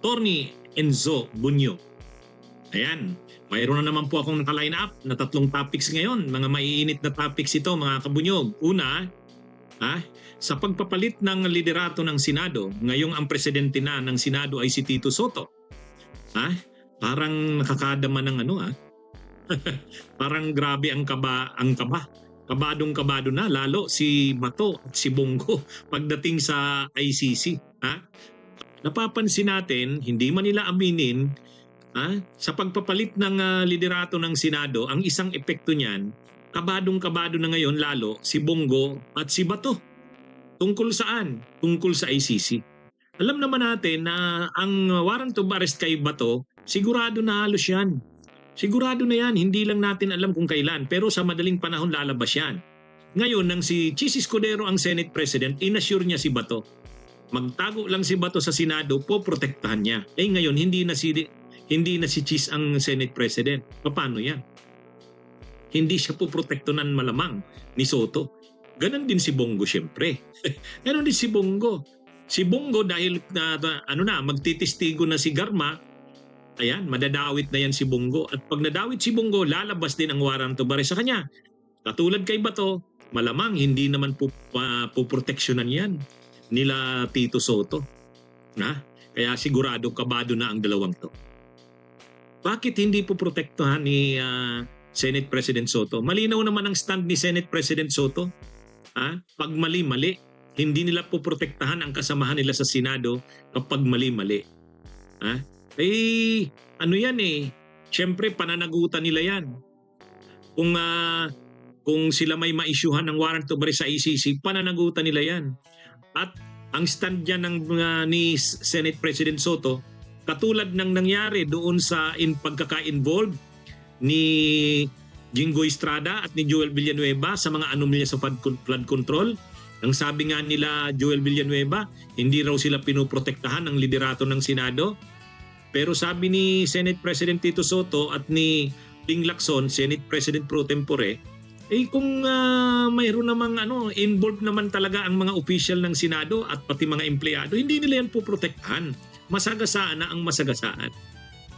Tony Enzo Bunyo. Ayan, mayroon na naman po akong naka-line up na tatlong topics ngayon. Mga maiinit na topics ito mga kabunyog. Una, ha, sa pagpapalit ng liderato ng Senado, ngayong ang presidente na ng Senado ay si Tito Soto. Ha? Parang nakakadama ng ano ha? Parang grabe ang kaba, ang kaba. Kabadong kabado na lalo si Bato at si Bongo pagdating sa ICC. Ha? Napapansin natin, hindi man nila aminin, ha? sa pagpapalit ng ah, liderato ng Senado, ang isang epekto niyan, kabadong kabado na ngayon lalo si Bongo at si Bato. Tungkol saan? Tungkol sa ICC. Alam naman natin na ang warrant of arrest kay Bato, sigurado na halos yan. Sigurado na yan, hindi lang natin alam kung kailan, pero sa madaling panahon lalabas yan. Ngayon, nang si Chis Escudero ang Senate President, inassure niya si Bato. Magtago lang si Bato sa Senado, po protektahan niya. Eh ngayon, hindi na si hindi na si Chis ang Senate President. Paano yan? Hindi siya po protektonan malamang ni Soto. Ganon din si Bongo siyempre. Ganon din si Bongo. Si Bongo dahil na, ano na, magtitistigo na si Garma, ayan, madadawit na yan si Bongo. At pag nadawit si Bongo, lalabas din ang warrant of arrest sa kanya. Katulad kay Bato, malamang hindi naman po, pa, puproteksyonan yan nila Tito Soto. Na? Kaya sigurado kabado na ang dalawang to. Bakit hindi po protektahan ni ah, Senate President Soto? Malinaw naman ang stand ni Senate President Soto. Ha? Pag mali-mali, hindi nila po protektahan ang kasamahan nila sa Senado kapag mali-mali. Ha? Eh, ano yan eh. Siyempre, pananagutan nila yan. Kung ah, kung sila may maisyuhan ng warrant of arrest sa ICC, pananagutan nila yan. At ang stand dyan ng mga ni Senate President Soto, katulad ng nangyari doon sa in pagkaka-involve ni Jingo Estrada at ni Joel Villanueva sa mga anomalya sa flood, flood control. Ang sabi nga nila Joel Villanueva, hindi raw sila pinoprotektahan ng liderato ng Senado. Pero sabi ni Senate President Tito Soto at ni Ping Lacson, Senate President pro tempore, eh kung ah, mayroon namang ano, involved naman talaga ang mga official ng Senado at pati mga empleyado, hindi nila yan po protektahan. Masagasaan na ang masagasaan.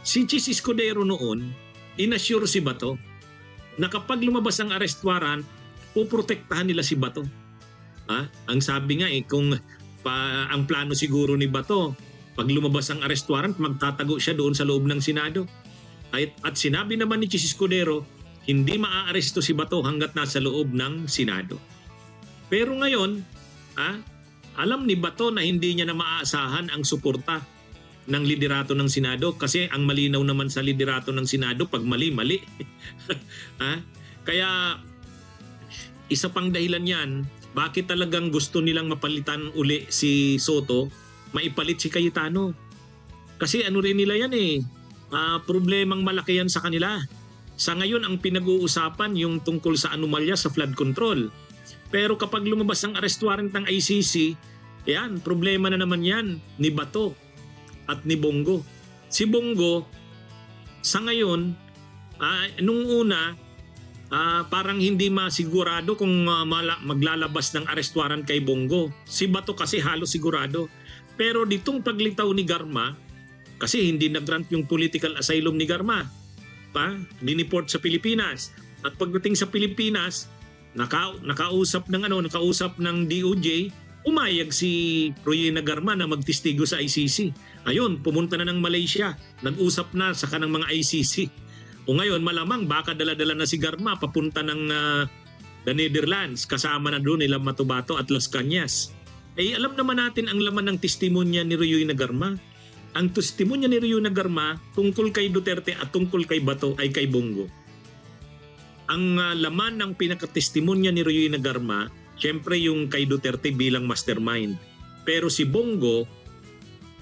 Si Chis Escudero noon, inassure si Bato na kapag lumabas ang arrest warrant, puprotektahan nila si Bato. Ha? Ang sabi nga eh, kung pa, ang plano siguro ni Bato, pag lumabas ang arrest warrant, magtatago siya doon sa loob ng Senado. At, at sinabi naman ni Chis Escudero, hindi maaaresto si Bato hanggat nasa loob ng Senado. Pero ngayon, ah, alam ni Bato na hindi niya na maaasahan ang suporta ng liderato ng Senado kasi ang malinaw naman sa liderato ng Senado pag mali-mali. ah, kaya isa pang dahilan yan, bakit talagang gusto nilang mapalitan uli si Soto, maipalit si Cayetano. Kasi ano rin nila yan eh, ah, problemang malaki yan sa kanila. Sa ngayon, ang pinag-uusapan yung tungkol sa anomalya sa flood control. Pero kapag lumabas ang arrest warrant ng ICC, yan, problema na naman yan ni Bato at ni Bongo. Si Bongo, sa ngayon, ah, nung una, ah, parang hindi masigurado kung ah, mala- maglalabas ng arrest warrant kay Bongo. Si Bato kasi halos sigurado. Pero ditong paglitaw ni Garma, kasi hindi nag-grant yung political asylum ni Garma, pa, diniport sa Pilipinas. At pagdating sa Pilipinas, naka, nakausap ng ano, nakausap ng DOJ, umayag si Royena Garma na magtistigo sa ICC. Ayun, pumunta na ng Malaysia, nag-usap na sa kanang mga ICC. O ngayon, malamang baka dala-dala na si Garma papunta ng ah, the Netherlands, kasama na doon nila Matubato at Las Cañas. Eh, alam naman natin ang laman ng testimonya ni Royena Garma ang testimonya ni Rio Nagarma tungkol kay Duterte at tungkol kay Bato ay kay Bongo. Ang ah, laman ng pinakatestimonya ni Rio Nagarma, syempre yung kay Duterte bilang mastermind. Pero si Bongo,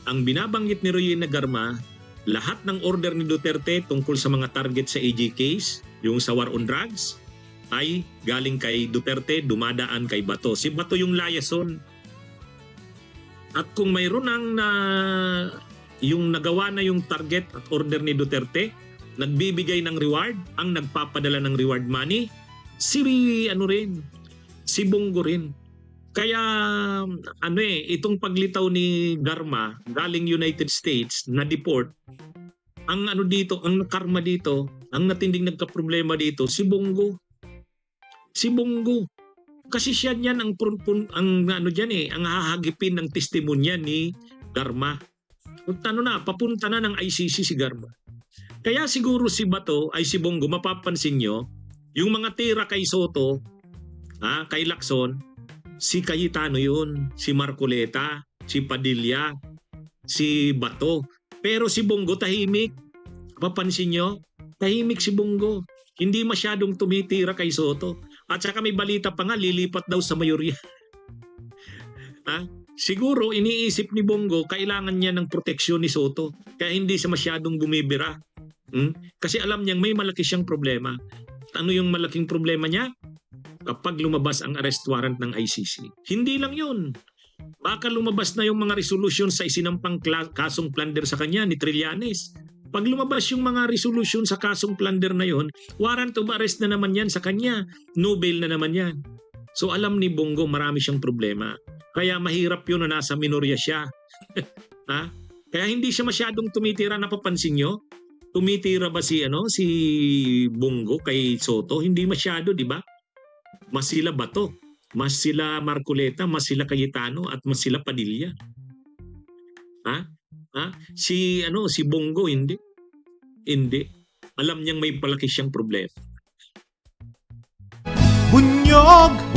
ang binabanggit ni Rio Nagarma, lahat ng order ni Duterte tungkol sa mga target sa AG case, yung sa war on drugs, ay galing kay Duterte, dumadaan kay Bato. Si Bato yung liaison. At kung mayroon ng na yung nagawa na yung target at order ni Duterte, nagbibigay ng reward, ang nagpapadala ng reward money, si ano rin, si Bongo rin. Kaya ano eh, itong paglitaw ni Garma galing United States na deport, ang ano dito, ang karma dito, ang natinding nagka-problema dito, si Bongo. Si Bongo. Kasi siya niyan ang ang ano diyan eh, ang hahagipin ng testimonya ni Garma. Kung ano na, papunta na ng ICC si Garma. Kaya siguro si Bato ay si Bongo, mapapansin nyo, yung mga tira kay Soto, ha, kay Lacson, si Cayetano yun, si Marcoleta, si Padilla, si Bato. Pero si Bongo tahimik. Papansin nyo, tahimik si Bongo. Hindi masyadong tumitira kay Soto. At saka may balita pa nga, lilipat daw sa mayorya. ha? Siguro iniisip ni Bongo, kailangan niya ng proteksyon ni Soto. Kaya hindi siya masyadong bumibira. Hmm? Kasi alam niyang may malaki siyang problema. Ano yung malaking problema niya? Kapag lumabas ang arrest warrant ng ICC. Hindi lang yun. Baka lumabas na yung mga resolution sa isinampang kasong plunder sa kanya ni Trillanes. Pag lumabas yung mga resolution sa kasong plunder na yon, warrant of arrest na naman yan sa kanya. No bail na naman yan. So alam ni Bongo marami siyang problema. Kaya mahirap yun na nasa minorya siya. ha? Kaya hindi siya masyadong tumitira napapansin nyo? Tumitira ba si ano si Bongo kay Soto? Hindi masyado, di ba? Mas sila Bato, mas sila Marcoleta, mas sila Cayetano at mas sila Padilla. Ha? Ha? Si ano si Bongo hindi. Hindi. Alam niyang may palaki siyang problema. Bunyog,